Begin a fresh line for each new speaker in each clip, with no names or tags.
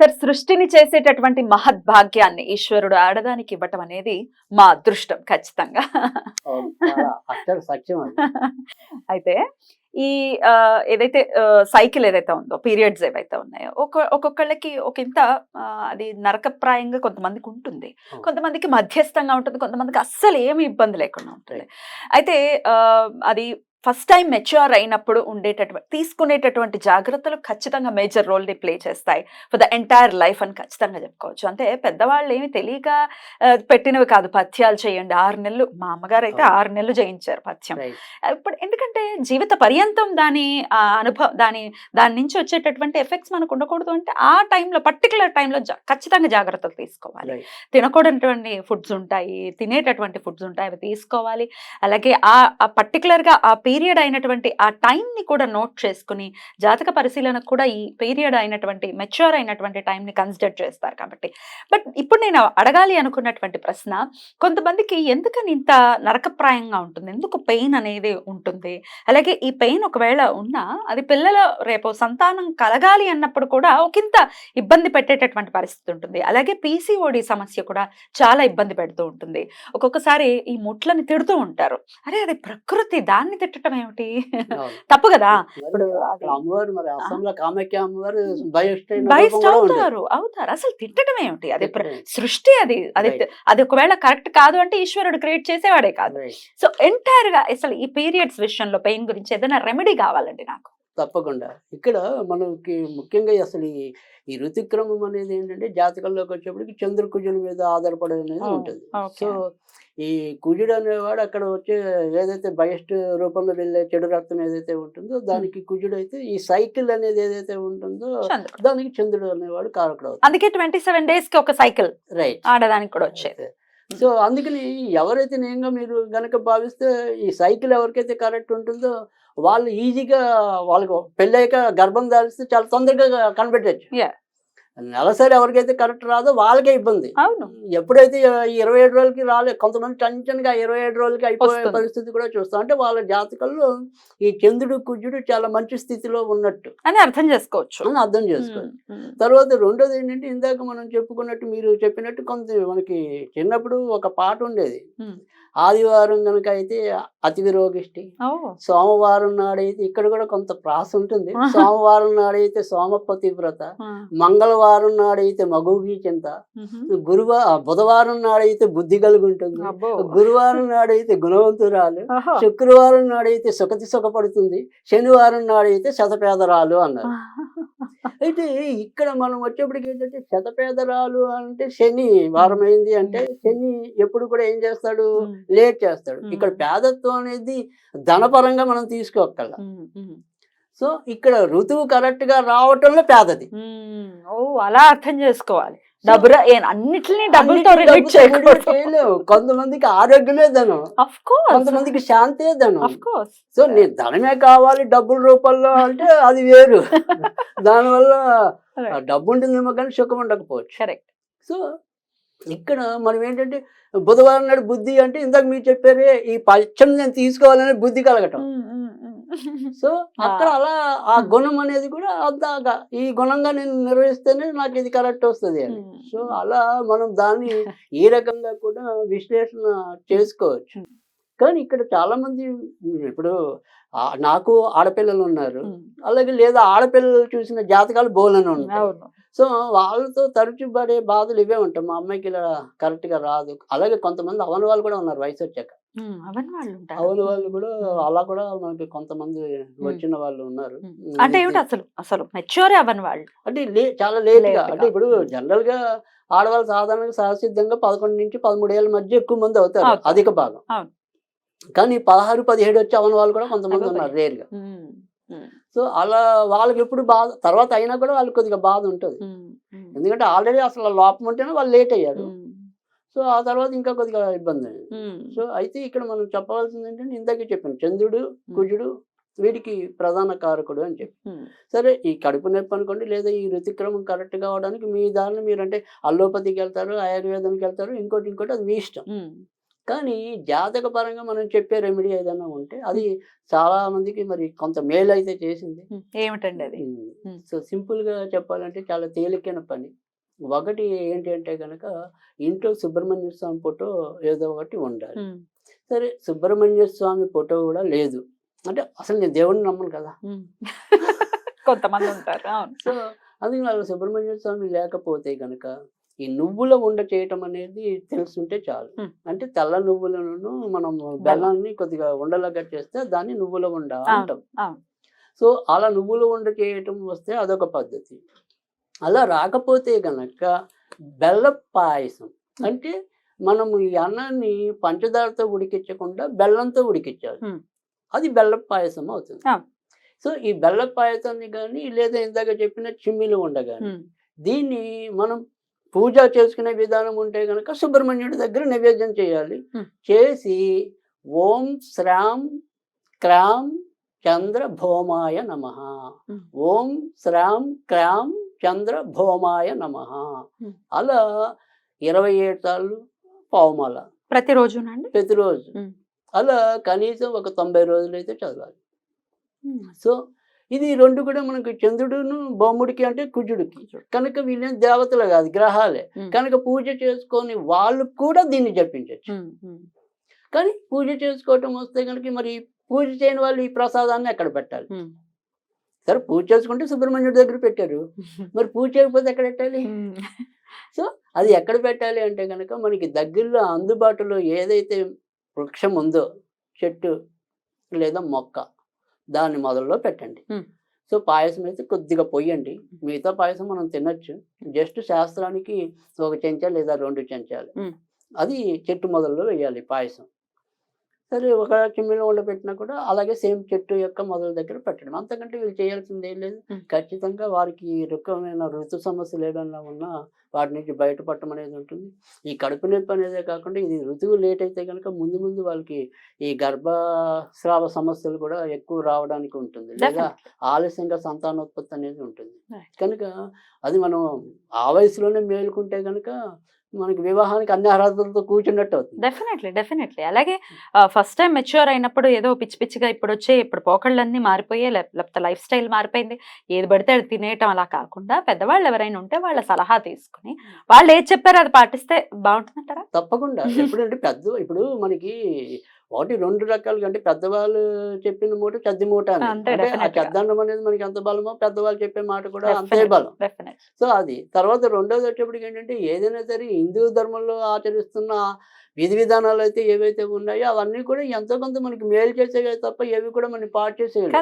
Sir సృష్టిని చేసేటటువంటి మహద్భాగ్యాన్ని ఈశ్వరుడు ఆడదానికి ఇవ్వటం అనేది మా అదృష్టం ఖచ్చితంగా. అయితే ఈ ఆ, ఏదైతే సైకిల్ ఏదైతే ఉందో పీరియడ్స్ ఏవైతే ఉన్నాయో ఒక ఒక్కొక్కళ్ళకి ఒక ఇంత అది నరకప్రాయంగా కొంతమందికి ఉంటుంది. కొంతమందికి మధ్యస్థంగా ఉంటుంది కొంతమందికి అస్సలు ఏమి ఇబ్బంది లేకుండా ఉంటుంది. అయితే ఆ, అది ఫస్ట్ టైం మెచ్యూర్ అయినప్పుడు ఉండేటటువంటి తీసుకునేటటువంటి జాగ్రత్తలు ఖచ్చితంగా మేజర్ రోల్ని ప్లే చేస్తాయి. ఫర్ ద ఎంటైర్ లైఫ్ అని ఖచ్చితంగా చెప్పుకోవచ్చు. అంటే పెద్దవాళ్ళు ఏమి తెలియక పెట్టినవి కాదు. పథ్యాలు చేయండి. ఆరు నెలలు మా అమ్మగారు అయితే. ఆరు నెలలు చేయించారు పథ్యం. ఇప్పుడు ఎందుకంటే జీవిత పర్యంతం దాని అనుభవం దాని దాని నుంచి వచ్చేటటువంటి ఎఫెక్ట్స్ మనకు ఉండకూడదు అంటే ఆ టైంలో పర్టికులర్ టైంలో ఖచ్చితంగా జాగ్రత్తలు తీసుకోవాలి. తినకూడనటువంటి ఫుడ్స్ ఉంటాయి. తినేటటువంటి ఫుడ్స్ ఉంటాయి. అవి తీసుకోవాలి. అలాగే ఆ పర్టికులర్గా ఆ పీరియడ్ అయినటువంటి ఆ టైంని కూడా నోట్ చేసుకుని జాతక పరిశీలనకు కూడా ఈ పీరియడ్ అయినటువంటి మెచ్యూర్ అయినటువంటి టైంని కన్సిడర్ చేస్తారు కాబట్టి. బట్ ఇప్పుడు నేను అడగాలి అనుకున్నటువంటి ప్రశ్న కొంతమందికి ఎందుకని ఇంత నరకప్రాయంగా ఉంటుంది? ఎందుకు పెయిన్ అనేది ఉంటుంది? అలాగే ఈ పెయిన్ ఒకవేళ ఉన్నా అది పిల్లల రేపు సంతానం కలగాలి అన్నప్పుడు కూడా ఒకంత ఇబ్బంది పెట్టేటటువంటి పరిస్థితి ఉంటుంది. అలాగే పీసీఓడి సమస్య కూడా చాలా ఇబ్బంది పెడుతూ ఉంటుంది. ఒక్కొక్కసారి ఈ ముట్లని తిడుతూ ఉంటారు. అరే అది ప్రకృతి దాన్ని తిట్టడం ఏమిటి
అవును.
తప్పు కదా ఇప్పుడు
అక్కడ అమ్మవారు మరి అస్సాంలో కామాఖ్య అమ్మవారు బయస్ట్.
అవుతారు అవుతారు అసలు తిట్టడం ఏమిటి అది. సృష్టి అది అది. అది ఒకవేళ కరెక్ట్ కాదు అంటే ఈశ్వరుడు క్రియేట్ చేసేవాడే కాదు. సో ఎంటైర్గా అసలు ఈ పీరియడ్స్ విషయంలో పెయిన్ గురించి ఏదైనా రెమెడీ కావాలండి నాకు
తప్పకుండా. ఇక్కడ మనకి ముఖ్యంగా అసలు ఈ ఈ ఋతుక్రమం అనేది ఏంటంటే జాతకంలోకి వచ్చేప్పటికి చంద్ర కుజుల మీద ఆధారపడి అనేది ఉంటుంది. సో ఈ కుజుడు అనేవాడు అక్కడ వచ్చే ఏదైతే బయస్ట్ రూపంలో వెళ్ళే చెడు రక్తం ఏదైతే ఉంటుందో దానికి కుజుడు అయితే ఈ సైకిల్ అనేది ఏదైతే ఉంటుందో దానికి చంద్రుడు అనేవాడు కారకుడు
అందుకే ట్వంటీ సెవెన్ డేస్కి ఒక సైకిల్
రైట్.
ఆడడానికి కూడా వచ్చేది
సో అందుకని ఎవరైతే నేనుగా మీరు గనక భావిస్తే ఈ సైకిల్ ఎవరికైతే కరెక్ట్ ఉంటుందో వాళ్ళు ఈజీగా వాళ్ళకు పెళ్ళాక గర్భం దాల్సి చాలా తొందరగా కనిపెట్టచ్చు. నెలసరి ఎవరికైతే కరెక్ట్ రాదో వాళ్ళకే ఇబ్బంది.
అవును.
ఎప్పుడైతే ఇరవై ఏడు రోజులకి రాలే కొంతమంది టెన్షన్గా ఇరవై ఏడు రోజులకి అయిపోయే. పరిస్థితి కూడా చూస్తాం. అంటే వాళ్ళ జాతకంలో ఈ చంద్రుడు కుజుడు చాలా మంచి స్థితిలో ఉన్నట్టు.
అని అర్థం చేసుకోవచ్చు.
అని అర్థం
ఉమ్.
తర్వాత రెండోది ఏంటంటే ఇందాక మనం చెప్పుకున్నట్టు మీరు చెప్పినట్టు కొంత మనకి చిన్నప్పుడు ఒక పాట ఉండేది. ఆదివారం కనుక అయితే అతిథి రోగిష్టి
ఓ.
సోమవారం నాడైతే ఇక్కడ కూడా కొంత ప్రాస ఉంటుంది. సోమవారం నాడైతే సోమపతి వ్రత
ఆ,
మంగళవారం నాడైతే మగుగి చింత. గురువా బుధవారం నాడైతే బుద్ధి కలిగి ఉంటుంది. గురువారం నాడైతే గుణవంతురాలు. శుక్రవారం నాడైతే సుఖతి సుఖపడుతుంది. శనివారం నాడైతే శతపేదరాలు అన్నారు. అయితే ఇక్కడ మనం వచ్చేప్పటికి ఏంటంటే శతపేదరాలు అంటే శని వారం అయింది అంటే శని ఎప్పుడు కూడా ఏం చేస్తాడు? లేట్ చేస్తాడు. ఇక్కడ పేదత్వం అనేది ధనపరంగా మనం తీసుకోగలం
ఉమ్.
సో ఇక్కడ ఋతువు కరెక్ట్గా రావటంలో పేదది.
ఓ అలా అర్థం చేసుకోవాలి. డబ్బు అన్నిటిని డబ్బులతో రిలేట్ చేయకూడదు.
కొంతమందికి ఆరోగ్యమే ధనం. కొంతమందికి శాంతే ధనం. సో నేను ధనమే కావాలి డబ్బుల రూపంలో అంటే అది వేరు. దానివల్ల డబ్బు ఉంటుందేమో కానీ సుఖం ఉండకపోవచ్చు.
కరెక్ట్
సో ఇక్కడ మనం ఏంటంటే బుధవారం నాడు బుద్ధి అంటే ఇందాక మీరు చెప్పారే ఈ పచ్చం నేను తీసుకోవాలనే బుద్ధి కలగటం. సో అక్కడ అలా ఆ గుణం అనేది కూడా అందాక ఈ గుణంగా నేను నిర్వహిస్తేనే నాకు ఇది కరెక్ట్ వస్తుంది అని. సో అలా మనం దాన్ని ఈ రకంగా కూడా విశ్లేషణ చేసుకోవచ్చు. కానీ ఇక్కడ చాలా మంది ఇప్పుడు నాకు ఆడపిల్లలు ఉన్నారు. అలాగే లేదా ఆడపిల్లలు చూసిన జాతకాలు బోలని ఉన్నాయి సో వాళ్ళతో తరచు పడే బాధలు ఇవే ఉంటాయి. మా అమ్మాయికి ఇలా కరెక్ట్గా రాదు. అలాగే కొంతమంది అవన వాళ్ళు కూడా ఉన్నారు వయసు వచ్చాక.
అవన్నీ వాళ్ళు ఉంటారు
అవన వాళ్ళు కూడా అలా కూడా మనకి కొంతమంది వచ్చిన వాళ్ళు ఉన్నారు.
అంటే ఏమిటి అసలు అసలు మెచ్యూర్ వాళ్ళు?
అంటే చాలా లేట్
Late
గా
గా.
అంటే ఇప్పుడు జనరల్గా ఆడవాళ్ళు సాధారణంగా సహసిద్ధంగా పదకొండు నుంచి పదమూడు ఏళ్ళ మధ్య ఎక్కువ మంది అవుతారు. అధిక భాగం. కానీ పదహారు పదిహేడు వచ్చి అవన వాళ్ళు కూడా కొంతమంది ఉన్నారు
రేర్గా
సో అలా వాళ్ళకి ఎప్పుడు బాధ తర్వాత అయినా కూడా వాళ్ళకి కొద్దిగా బాధ ఉంటుంది. ఎందుకంటే ఆల్రెడీ అసలు లోపం ఉంటేనే వాళ్ళు లేట్ అయ్యారు. సో ఆ తర్వాత ఇంకా కొద్దిగా ఇబ్బంది. సో అయితే ఇక్కడ మనం చెప్పవలసింది ఏంటంటే ఇందాకే చెప్పాను చంద్రుడు కుజుడు వీడికి ప్రధాన కారకుడు అని చెప్పి. సరే ఈ కడుపు నొప్పి అనుకోండి లేదా ఈ ఋతుక్రమం కరెక్ట్ కావడానికి మీ దారిని మీరు అంటే అల్లోపతికి వెళ్తారు ఆయుర్వేదానికి వెళ్తారు ఇంకోటి ఇంకోటి అది మీ ఇష్టం. కానీ జాతక పరంగా మనం చెప్పే రెమెడీ ఏదైనా ఉంటే అది చాలా మందికి మరి కొంత మేలు అయితే చేసింది.
ఏమిటండి అది.
సో సింపుల్గా చెప్పాలంటే చాలా తేలికైన పని. ఒకటి ఏంటి అంటే కనుక ఇంట్లో సుబ్రహ్మణ్య స్వామి ఫోటో ఏదో ఒకటి ఉండాలి. సరే సుబ్రహ్మణ్య స్వామి ఫోటో కూడా లేదు. అంటే అసలు నేను దేవుడిని నమ్మను కదా.
కొంతమంది ఉంటారు.
సో అందుకని అలా సుబ్రహ్మణ్య స్వామి లేకపోతే కనుక ఈ నువ్వుల ఉండ చేయటం అనేది తెలుసుంటే చాలు. అంటే తెల్ల నువ్వులను మనం బెల్లాన్ని కొద్దిగా ఉండలాగా చేస్తే దాన్ని నువ్వుల ఉండ అంటాం. సో అలా నువ్వుల ఉండ చేయటం వస్తే అదొక పద్ధతి. అలా రాకపోతే గనక బెల్ల పాయసం అంటే మనము ఈ అన్నాన్ని పంచదారతో ఉడికించకుండా బెల్లంతో ఉడికించాలి. అది బెల్ల పాయసం అవుతుంది. సో ఈ బెల్ల పాయసాన్ని కానీ లేదా ఇందాక చెప్పిన చిమ్మిలు ఉండ కానీ
ఉమ్,
దీన్ని మనం పూజ చేసుకునే విధానం ఉంటే కనుక సుబ్రహ్మణ్యుడి దగ్గర నైవేద్యం చేయాలి. చేసి ఓం శ్రాం క్రాం చంద్ర భోమాయ నమ. ఓం శ్రాం క్రాం చంద్ర భోమాయ నమ. అలా ఇరవై ఏడు సార్లు పావుమాల. ప్రతిరోజు.
Hmm.
అలా కనీసం ఒక తొంభై రోజులు అయితే చదవాలి సో ఇది రెండు కూడా మనకి చంద్రుడును బొమ్ముడికి అంటే కుజుడికి. కనుక వీళ్ళేం దేవతలు కాదు గ్రహాలే. కనుక పూజ చేసుకొని వాళ్ళు కూడా దీన్ని జపించవచ్చు. కానీ పూజ చేసుకోవటం వస్తే కనుక మరి పూజ చేయని వాళ్ళు ఈ ప్రసాదాన్ని ఎక్కడ పెట్టాలి. సరే పూజ చేసుకుంటే సుబ్రహ్మణ్యుడి దగ్గర పెట్టారు. మరి పూజ చేయకపోతే ఎక్కడ పెట్టాలి?
ఉమ్,
అది ఎక్కడ పెట్టాలి అంటే కనుక మనకి దగ్గరలో అందుబాటులో ఏదైతే వృక్షం ఉందో చెట్టు లేదా మొక్క దాని మొదల్లో పెట్టండి. సో పాయసం అయితే కొద్దిగా పొయ్యండి. మిగతా పాయసం మనం తినొచ్చు. జస్ట్ శాస్త్రానికి ఒక చెంచా లేదా రెండు చెంచాలు. అది చెట్టు మొదల్లో వేయాలి పాయసం. సరే ఒక చిమ్మిలో ఉండ పెట్టినా కూడా అలాగే సేమ్ చెట్టు యొక్క మొదల దగ్గర పెట్టడం అంతకంటే వీళ్ళు చేయాల్సింది ఏం లేదు. ఖచ్చితంగా వారికి రకమైన ఋతు సమస్యలు ఏదైనా ఉన్నా వాటి నుంచి బయటపడటం అనేది ఉంటుంది ఈ కడుపు నొప్పి అనేదే కాకుండా ఇది ఋతువు లేట్ అయితే కనుక ముందు ముందు వాళ్ళకి ఈ గర్భస్రావ సమస్యలు కూడా ఎక్కువ రావడానికి ఉంటుంది లేదా. ఆలస్యంగా సంతానోత్పత్తి అనేది ఉంటుంది. కనుక అది మనం ఆ వయసులోనే మేలుకుంటే కనుక మనకి వివాహానికి అన్ని అర్హతలతో కూర్చున్నట్టు అవుతుంది.
డెఫినెట్లీ డెఫినెట్లీ అలాగే ఫస్ట్ టైం మెచ్యూర్ అయినప్పుడు ఏదో పిచ్చి పిచ్చిగా ఇప్పుడు వచ్చే ఇప్పుడు పోకళ్ళన్నీ మారిపోయే లేకపోతే లైఫ్ స్టైల్ మారిపోయింది. ఏది పడితే అది తినేయటం అలా కాకుండా పెద్దవాళ్ళు ఎవరైనా ఉంటే వాళ్ళ సలహా తీసుకుని వాళ్ళు ఏది చెప్పారో అది పాటిస్తే బాగుంటుందంటారా?
తప్పకుండా. ఎప్పుడంటే పెద్ద ఇప్పుడు మనకి ఒకటి రెండు రకాలుగా అంటే పెద్దవాళ్ళు చెప్పిన మూట చెద్ది మూట అంటే ఆ. చెద్దన్నం అనేది మనకి ఎంత బలమో పెద్దవాళ్ళు చెప్పే మాట కూడా అంతే. బలం సో అది తర్వాత రెండోది వచ్చేప్పటికి ఏంటంటే ఏదైనా సరే హిందూ ధర్మంలో ఆచరిస్తున్న విధి విధానాలు అయితే ఏవైతే ఉన్నాయో అవన్నీ కూడా ఎంతో కొంత మనకి మేలు చేసేవి తప్ప ఏవి కూడా మనకి పాడు చేసేవి.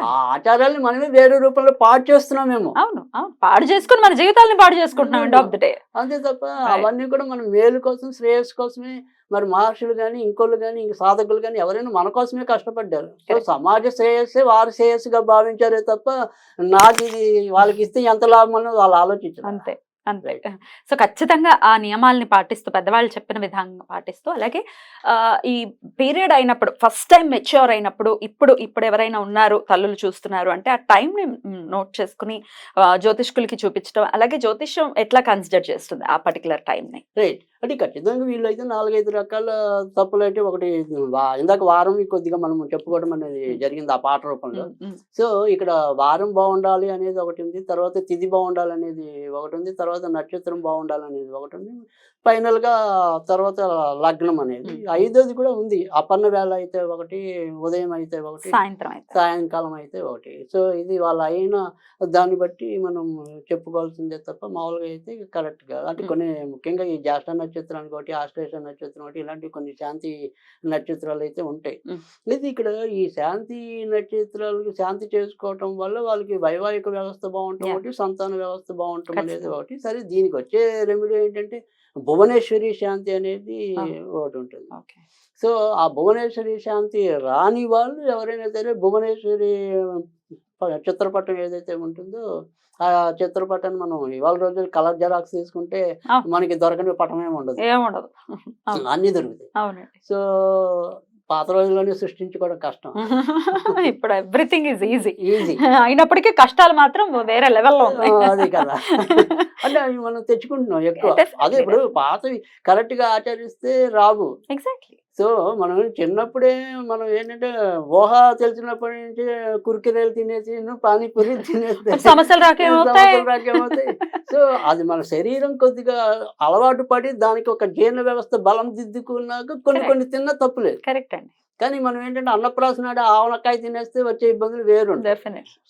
ఆ ఆచారాన్ని మనమే వేరే రూపంలో పాడు చేస్తున్నామేమో
అవును అవును. పాడు చేసుకుని మన జీవితాలను పాడు చేసుకుంటున్నాం ఎండ్ ఆఫ్ ద డే.
అంతే తప్ప అవన్నీ కూడా మన మేలు కోసం శ్రేయస్సు కోసమే. మరి మహర్షులు కానీ ఇంకోళ్ళు కానీ ఇంక సాధకులు కానీ ఎవరైనా మన కోసమే కష్టపడ్డారు. సో. సమాజ శ్రేయస్సే వారి శ్రేయస్సుగా భావించారే తప్ప నాకు ఇది వాళ్ళకి ఇస్తే ఎంత లాభం అన్నది వాళ్ళు ఆలోచించారు.
అంతే. అంతే. సో ఖచ్చితంగా ఆ నియమాల్ని పాటిస్తూ పెద్దవాళ్ళు చెప్పిన విధంగా పాటిస్తూ అలాగే ఈ పీరియడ్ అయినప్పుడు ఫస్ట్ టైం మెచ్యూర్ అయినప్పుడు ఇప్పుడు ఇప్పుడు ఎవరైనా ఉన్నారు తల్లులు చూస్తున్నారు అంటే ఆ టైంని నోట్ చేసుకుని జ్యోతిష్కులకి చూపించడం అలాగే జ్యోతిష్యం ఎట్లా కన్సిడర్ చేస్తుంది ఆ పర్టికులర్ టైంని?
రైట్. అంటే ఖచ్చితంగా వీళ్ళు అయితే నాలుగైదు రకాల తప్పులు అయితే ఒకటి ఇందాక వారం కొద్దిగా మనం చెప్పుకోవడం అనేది జరిగింది ఆ పాట రూపంలో. సో ఇక్కడ వారం బాగుండాలి అనేది ఒకటి ఉంది తర్వాత తిథి బాగుండాలి అనేది ఒకటి ఉంది తర్వాత నక్షత్రం బాగుండాలి అనేది ఒకటి ఉంది ఫైనల్గా తర్వాత లగ్నం అనేది. ఐదోది కూడా ఉంది అపర్ణ వేళ అయితే ఒకటి ఉదయం అయితే ఒకటి
సాయంత్రం అయితే
సాయంకాలం అయితే ఒకటి సో ఇది వాళ్ళ అయిన దాన్ని బట్టి మనం చెప్పుకోవాల్సిందే తప్ప మామూలుగా అయితే కరెక్ట్గా అంటే. కొన్ని ముఖ్యంగా ఈ జ్యేష్ఠ నక్షత్రానికి ఒకటి ఆశ్లేష నక్షత్రం ఒకటి ఇలాంటి కొన్ని శాంతి నక్షత్రాలు అయితే ఉంటాయి. ఇది ఇక్కడ ఈ శాంతి నక్షత్రాలకు శాంతి చేసుకోవటం వల్ల వాళ్ళకి వైవాహిక వ్యవస్థ బాగుంటాం
Yeah.
ఒకటి సంతాన వ్యవస్థ బాగుంటాం అనేది. ఒకటి సరే దీనికి వచ్చే రెమెడీ ఏంటంటే భువనేశ్వరి శాంతి అనేది. ఒకటి ఉంటుంది సో ఆ భువనేశ్వరి శాంతి రాని వాళ్ళు ఎవరైనా సరే భువనేశ్వరి చిత్రపటం ఏదైతే ఉంటుందో ఆ చిత్రపటాన్ని మనం ఇవాళ రోజు కలర్ జెరాక్స్ తీసుకుంటే. మనకి దొరకని పటం ఏమి ఉండదు. అన్ని దొరుకుతాయి సో పాత రోజుల్లోనే సృష్టించుకోవడం కష్టం.
ఇప్పుడు ఎవ్రీథింగ్ ఈజ్ ఈజీ
ఈజీ
అయినప్పటికీ కష్టాలు మాత్రం వేరే లెవెల్లో ఉన్నాయి.
అది కదా. అంటే అవి మనం తెచ్చుకుంటున్నాం ఎక్కువ. అదే ఇప్పుడు పాతవి కరెక్ట్గా ఆచరిస్తే రావు.
ఎగ్జాక్ట్లీ
సో మనం చిన్నప్పుడే మనం ఏంటంటే ఊహ తెలిసినప్పటి నుంచి కుర్కిరేలు తినేసి పానీపూరి
సమస్యలు రాకేమవుతాయి
రాకేమవుతాయి సో అది మన శరీరం కొద్దిగా అలవాటు పడి దానికి ఒక జీర్ణ వ్యవస్థ బలం దిద్దుకున్నాక కొన్ని. కొన్ని తిన్న తప్పులేదు
కరెక్ట్ అండి.
కానీ మనం ఏంటంటే అన్నప్రాసన నాడు ఆవనకాయ తినేస్తే వచ్చే ఇబ్బందులు వేరు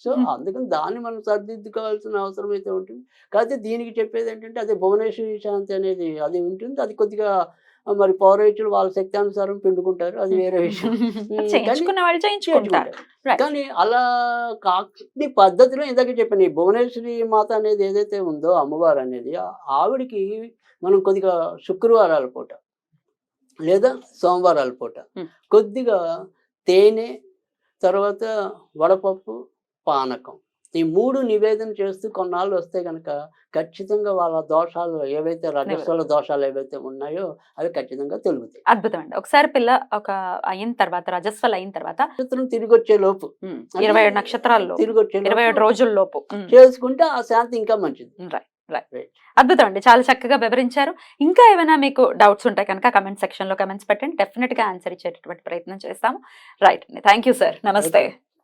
సో
Hmm.
అందుకని దాన్ని మనం సరిదిద్దుకోవాల్సిన అవసరం అయితే ఉంటుంది. కాకపోతే దీనికి చెప్పేది ఏంటంటే అదే భువనేశ్వరి శాంతి అనేది అది ఉంటుంది. అది కొద్దిగా మరి పౌరోహితులు వాళ్ళ శక్తి అనుసారం పిండుకుంటారు. అది వేరే విషయం. కానీ అలా కాని పద్ధతిలో ఇందాక చెప్పాను ఈ భువనేశ్వరి మాత అనేది ఏదైతే ఉందో అమ్మవారు అనేది ఆవిడికి మనం కొద్దిగా శుక్రవారాల పూట లేదా సోమవారాల పూట. కొద్దిగా తేనె తర్వాత వడపప్పు పానకం ఈ మూడు నివేదన చేస్తూ కొన్నాళ్ళు వస్తే కనుక ఖచ్చితంగా వాళ్ళ దోషాలు ఏవైతే రజస్వల దోషాలు ఏవైతే ఉన్నాయో అవి ఖచ్చితంగా తొలుగుతాయి.
అద్భుతం అండి ఒకసారి పిల్ల ఒక అయిన తర్వాత రజస్వల్ అయిన తర్వాత
నక్షత్రం తిరిగి వచ్చే లోపు
ఇరవై ఏడు నక్షత్రాల్లో
తిరిగి వచ్చే
ఇరవై ఏడు రోజుల లోపు.
చేసుకుంటే ఆ శాంతి ఇంకా మంచిది.
రైట్. అద్భుతం అండి చాలా చక్కగా వివరించారు. ఇంకా ఏమైనా మీకు డౌట్స్ ఉంటాయి కనుక కమెంట్ సెక్షన్లో కమెంట్స్ పెట్టండి. డెఫినెట్గా ఆన్సర్ ఇచ్చేటటువంటి ప్రయత్నం చేస్తాము. రైట్ అండి. థ్యాంక్ యూ సార్ నమస్తే.